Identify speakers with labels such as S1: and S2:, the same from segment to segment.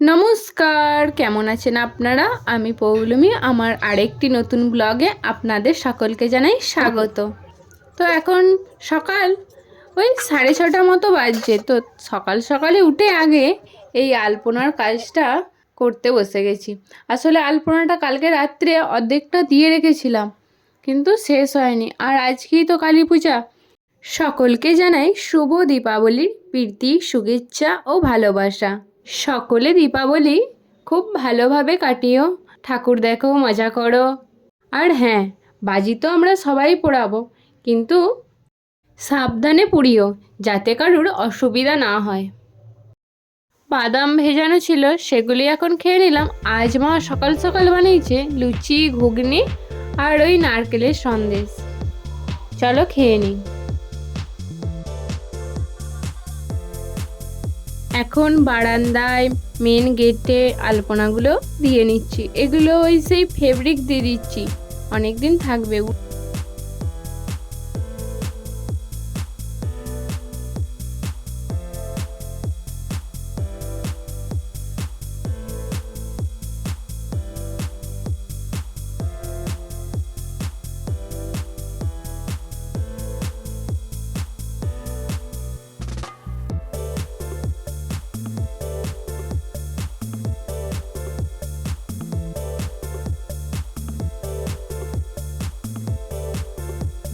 S1: নমস্কার, কেমন আছেন আপনারা? আমি পৌলমি, আমার আরেকটি নতুন ব্লগে আপনাদের সকলকে জানাই স্বাগত। তো এখন সকাল ওই সাড়ে ছটা মতো বাজছে। তো সকাল সকালে উঠে আগে এই আলপনার কাজটা করতে বসে গেছি। আসলে আলপনাটা কালকে রাত্রে অর্ধেকটা দিয়ে রেখেছিলাম, কিন্তু শেষ হয়নি। আর আজকেই তো কালী পূজা। সকলকে জানাই শুভ দীপাবলির প্রীতি, শুভেচ্ছা ও ভালোবাসা। সকলে দীপাবলি খুব ভালোভাবে কাটিও। ঠাকুর দেখো, মজা করো। আর হ্যাঁ বাজি তো আমরা সবাই পোড়াবো, কিন্তু সাবধানে পুড়িও, যাতে কারুর অসুবিধা না হয়। বাদাম ভেজানো ছিল, সেগুলি এখন খেয়ে নিলাম। আজ মা সকাল সকাল বানিয়েছে লুচি, ঘুগনি আর ওই নারকেলের সন্দেশ। চলো খেয়ে নিই। এখন বারান্দায় মেন গেটে আলপনাগুলো দিয়ে নিচ্ছি। এগুলো ওই সেই ফেব্রিক দিয়ে দিচ্ছি। অনেক দিন থাকবে।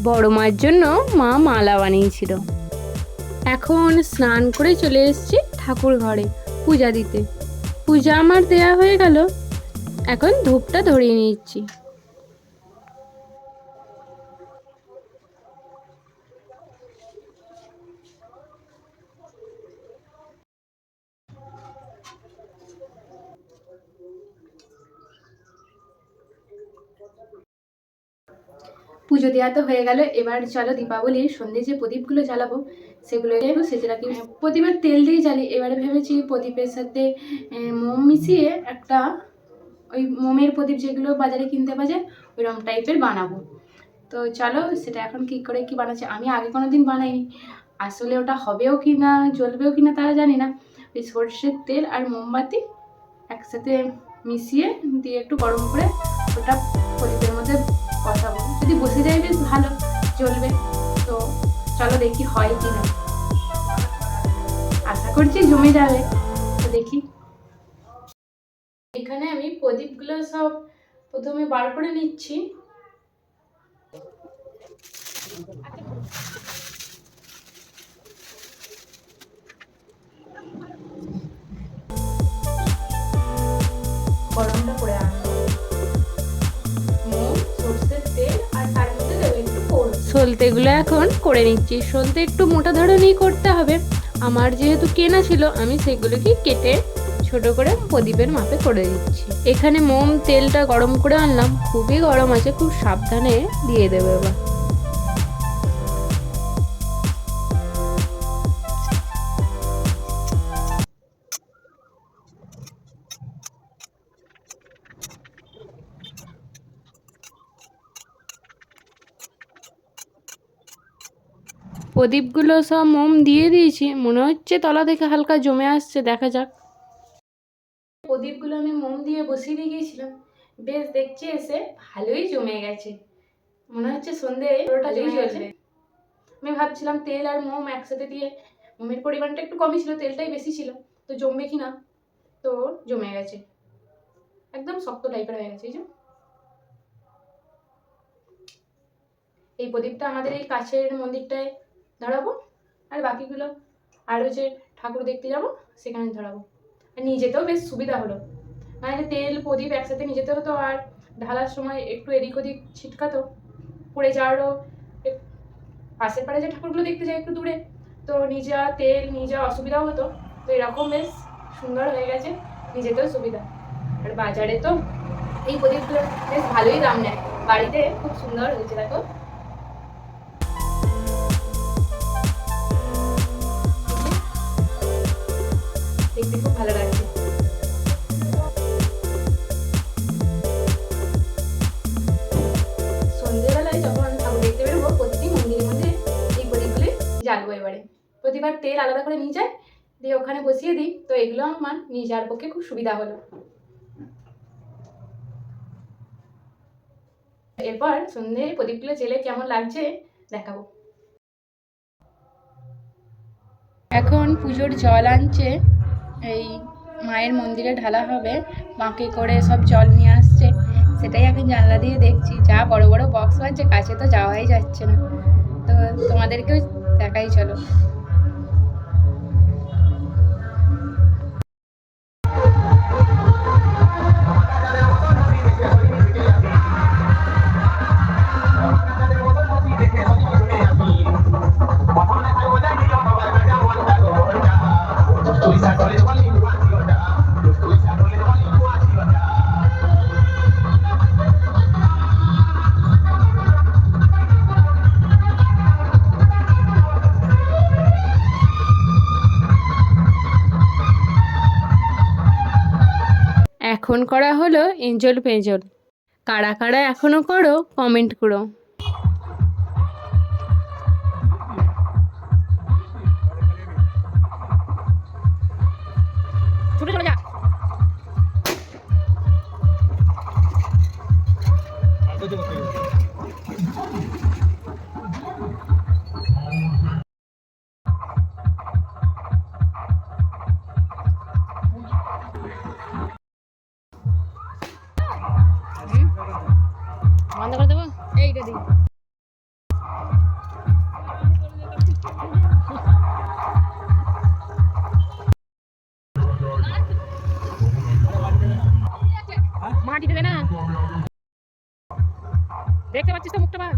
S1: বড় মার জন্য মা মালা বানিয়েছিল। এখন স্নান করে চলে এসেছি ঠাকুর ঘরে পূজা দিতে। পূজা আমার দেয়া হয়ে গেল। এখন ধূপটা ধরিয়ে নিচ্ছি। পুজো দেওয়া তো হয়ে গেল। এবার চলো দীপাবলির সন্ধে যে প্রদীপগুলো জ্বালাবো, সেগুলো একটু সেজে রাখি। প্রদীপের তেল দিয়ে জ্বালি এবারে ভেবেছি প্রদীপের সাথে মোম মিশিয়ে একটা ওই মোমের প্রদীপ যেগুলো বাজারে কিনতে পাওয়া যায়, ওইরকম টাইপের বানাবো। তো চলো, সেটা এখন কি করে কি বানাচ্ছে, আমি আগে কোনো দিন বানাইনি। আসলে ওটা হবেও কি না জ্বলবেও কি না তারা জানি না। ওই সর্ষের তেল আর মোমবাতি একসাথে মিশিয়ে দিয়ে একটু গরম করে ওটা প্রদীপের মধ্যে বসাবো যদি বসে যায় বেশ ভালো, চলবে। তো চলো দেখি হয় কি না আশা করছি জমে যাবে। তো দেখি। এখানে আমি প্রদীপগুলো সব প্রথমে বার করে নিচ্ছি। সলতেগুলো এখন করে নিচ্ছি। সলতে একটু মোটা ধরনেরই করতে হবে। আমার যেহেতু কেনা ছিল, আমি সেগুলোকে কেটে ছোট করে প্রদীপের মাপে করে দিচ্ছি। এখানে মোম তেলটা গরম করে আনলাম। খুবই গরম আছে, খুব সাবধানে দিয়ে দেবে এবার। প্রদীপগুলো সব মোম দিয়ে দিয়েছি। মনে হচ্ছে তলা থেকে হালকা জমে আসছে দেখা যাক। প্রদীপগুলো আমি মোম দিয়ে বসিয়ে দিয়ে গিয়েছিলাম। বেশ দেখছি এসে ভালোই জমে গেছে। মনে হচ্ছে সন্ধে পুরোটা জমে গেছে। আমি ভাবছিলাম তেল আর মোম একসাথে দিয়ে মোমের পরিমাণটা একটু কমই ছিল তেলটাই বেশি ছিল। তো জমবে কি না? তো জমে গেছে। একদম শক্ত টাইপের হয়ে গেছে এই যে। এই প্রদীপটা আমাদের এই কাছের মন্দিরটায় ধরাবো। আর বাকিগুলো আরও যে ঠাকুর দেখতে যাব, সেখানে ধরাবো। আর নিয়ে যেতেও বেশ সুবিধা হলো। নাহলে তেল, প্রদীপ একসাথে নিয়ে যেতে হতো আর ঢালার সময় একটু এদিক ওদিক ছিটকাতো। পড়ে যাওয়ারও পাশের পাড়ে যে ঠাকুরগুলো দেখতে যাই একটু দূরে, তো নিয়ে যাওয়া তেল, নিয়ে যাওয়া অসুবিধাও হতো। তো এরকম বেশ সুন্দর হয়ে গেছে, নিয়ে যেতেও সুবিধা। আর বাজারে তো এই প্রদীপগুলো বেশ ভালোই দাম নেয়। বাড়িতে খুব সুন্দর হয়েছে, দেখো। দেখতে খুব ভালো লাগছে। সন্ধ্যেবেলায় যখন ঠাকুর দেখতে বেরোবো প্রতিটি মন্দিরের মধ্যে এই প্রদীপগুলি জ্বালবো এবারে। প্রতিবার তেল আলাদা করে নিয়ে যায় দিয়ে ওখানে বসিয়ে দিই। তো এগুলো আমার নিয়ে যাওয়ার পক্ষে খুব সুবিধা হলো। এরপর সন্ধে প্রদীপগুলো জেলে কেমন লাগছে দেখাবো। এখন পুজোর জল আনছে। এই মায়ের মন্দিরে ঢালা হবে, বাঁকে করে সব জল নিয়ে আসছে। সেটাই আমি জানলা দিয়ে দেখছি। যা বড় বড় বক্স হচ্ছে কাছে তো যাওয়াই যাচ্ছে না। তো তোমাদেরকেও দেখাই, চলো। হলো এঞ্জল পেঁজল কারা কারা এখনও করো কমেন্ট করো। ছুটে চলে যা। বন্ধ করে দেবো? এইটা দিই। মাটি দে না? দেখতে পাচ্ছিস তো মুখটা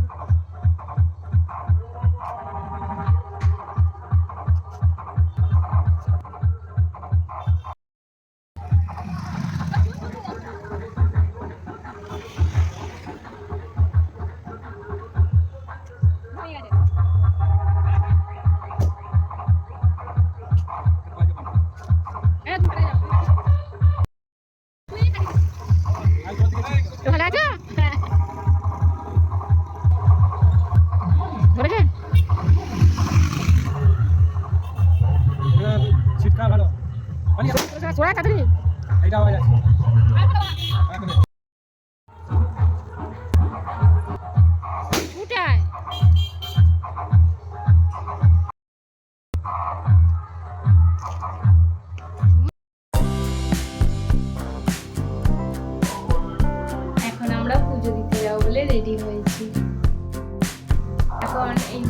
S1: এখন আমরা পুজো দিতে যাব বলে রেডি হয়েছি। এখন এই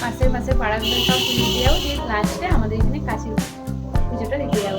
S1: পাশের পাশে পাড়াগুলো সব পুজো দিয়ে যাব, দিয়ে লাস্টে আমাদের এখানে কাছের পুজোটা দিতে যাব।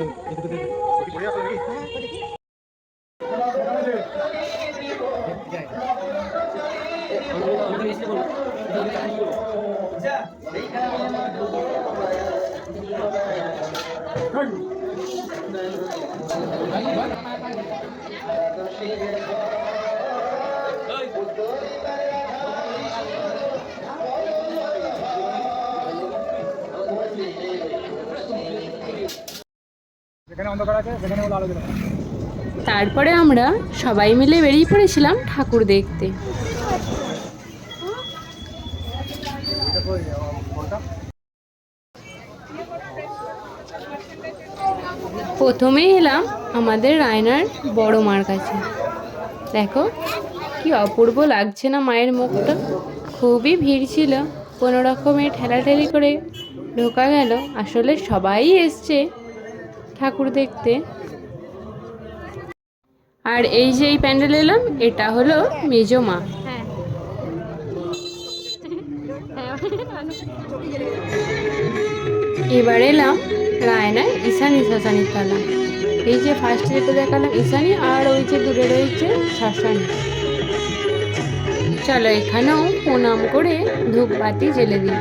S2: Hey!
S1: তারপরে আমরা সবাই মিলে বেরিয়ে পড়েছিলাম ঠাকুর দেখতে? প্রথমেই এলাম আমাদের রায়নার বড় মার কাছে। দেখো, কি অপূর্ব লাগছে না মায়ের মুখটা। খুবই ভিড় ছিল, কোনো রকমে ঠেলাঠেলি করে ঢোকা গেল। আসলে সবাই এসছে। ঠাকুর দেখতে। আর এই যে এই প্যান্ডেল এলাম এটা হলো মেজো মা। এবার এলাম রায়নার ঈশানী শ্মশানী তলা। এই যে ফার্স্ট যেটা দেখালাম ঈশানী আর ওই যে দূরে রয়েছে শ্মশানী চলো এখানেও প্রণাম করে ধূপবাতি জ্বেলে দিই।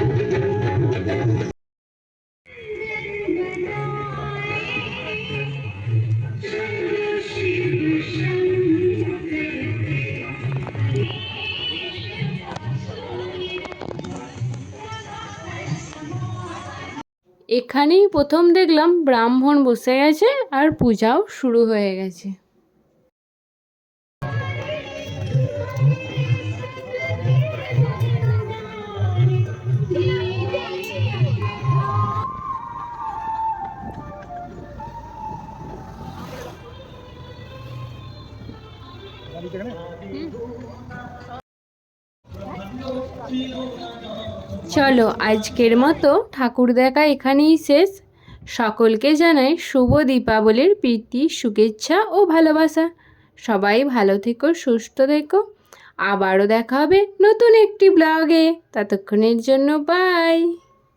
S1: এখানেই প্রথম দেখলাম ব্রাহ্মণ বসে গেছে আর পূজাও শুরু হয়ে গেছে
S2: গাড়ি যেখানে?
S1: চলো, আজকের মতো ঠাকুর দেখা এখানেই শেষ। সকলকে জানাই শুভ দীপাবলির প্রীতি, শুভেচ্ছা ও ভালোবাসা। সবাই ভালো থেকো, সুস্থ থেকো। আবারও দেখা হবে নতুন একটি ব্লগে ততক্ষণের জন্য বাই